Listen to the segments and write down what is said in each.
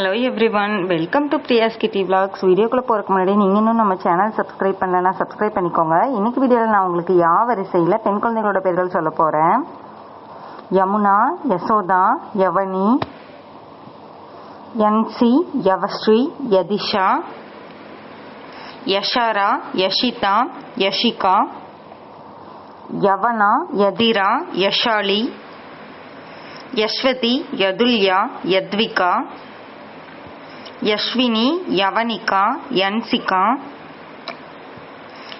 Hello everyone welcome to Priya's Kitty vlogs வீடியோக்குள்ளே போகிறதுக்கு முன்னாடி நீங்கள் இன்னும் நம்ம சேனல் சப்ஸ்கிரைப் பண்ணலன்னா சப்ஸ்கிரைப் பண்ணிக்கோங்க. இன்னைக்கு வீடியோவில் நான் உங்களுக்கு யா வரிசையில் பெண் குழந்தைகளோட பேர்கள் சொல்ல போகிறேன் யமுனா யசோதா யவனி என்சி யவஸ்ரீ யதிஷா யஷாரா யஷிதா யஷிகா யவனா யதிரா யஷாலி யஸ்வதி யதுல்யா யத்விகா யஸ்வினி யவனிகா யன்சிகா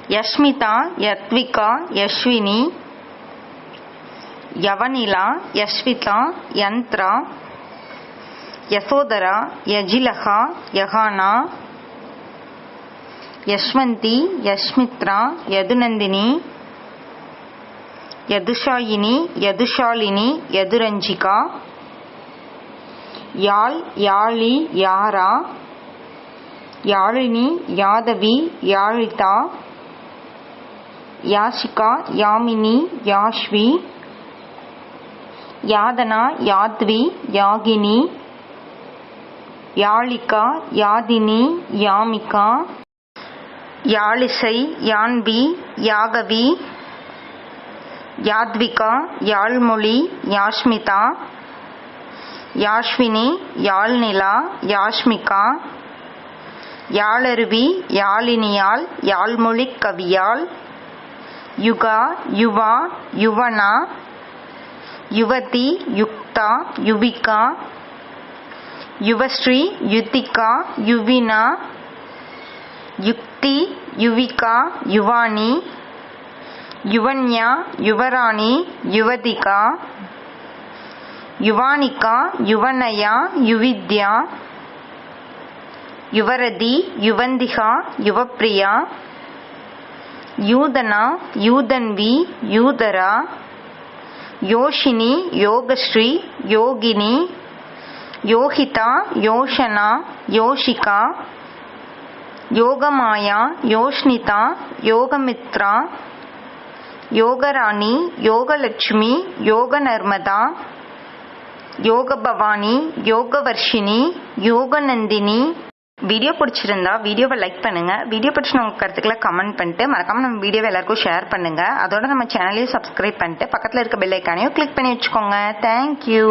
யஷ்மிதா யத்விகா யஸ்வினி யவனிலா யஸ்விதா யந்த்ரா யசோதரா யஜிலகா யகானா யஷ்வந்தி யஷ்மித்ரா யதுநந்தினி யதுஷாயினி யதுஷாலினி யதுரஞ்சிகா யாழ் யாழி யாரா யாழினி யாதவி யாழிதா யாஷிகா யாமினி யாஷ்வி யாதனா யாத்வி யாகினி யாழிகா யாதினி யாமிகா யாழிசை யான்பி யாகவி யாத்விகா யாழ்மொழி யாஷ்மிதா யாஷ்வினி யாழ்நிலா யாஷ்மிகா யாழருவி யாழினியால் யாழ்மொழி கவியால் யுகா யுவா யுவனா யுவதி யுக்தா யுவிகா யுவஸ்ரீ யுத்திகா யுவினா யுக்தி யுவிகா யுவானி யுவன்யா யுவராணி யுவதிகா யுவானிகா யுவனயா யுவித்யா யுவரதி யுவந்திகா யுவப்பிரியா யூதனா யூதன்வி யூதரா யோஷினி யோகஸ்ரீ யோகினி யோகிதா யோஷனா யோஷிகா யோகமாயா யோஷ்னிதா யோகமித்ரா யோகராணி யோகலட்சுமி யோக பவானி யோக பவானி யோகவர்ஷினி யோகநந்தினி. வீடியோ பிடிச்சிருந்தா வீடியோவை லைக் பண்ணுங்க. வீடியோ பிடிச்சின உங்க கருத்துக்களை கமெண்ட் பண்ணிட்டு மறக்காம நம்ம வீடியோவை எல்லாருக்கும் ஷேர் பண்ணுங்க. அதோட நம்ம சேனலையும் சப்ஸ்கிரைப் பண்ணிட்டு பக்கத்தில் இருக்க பெல் ஐக்கானையும் கிளிக் பண்ணி வச்சுக்கோங்க. தேங்க்யூ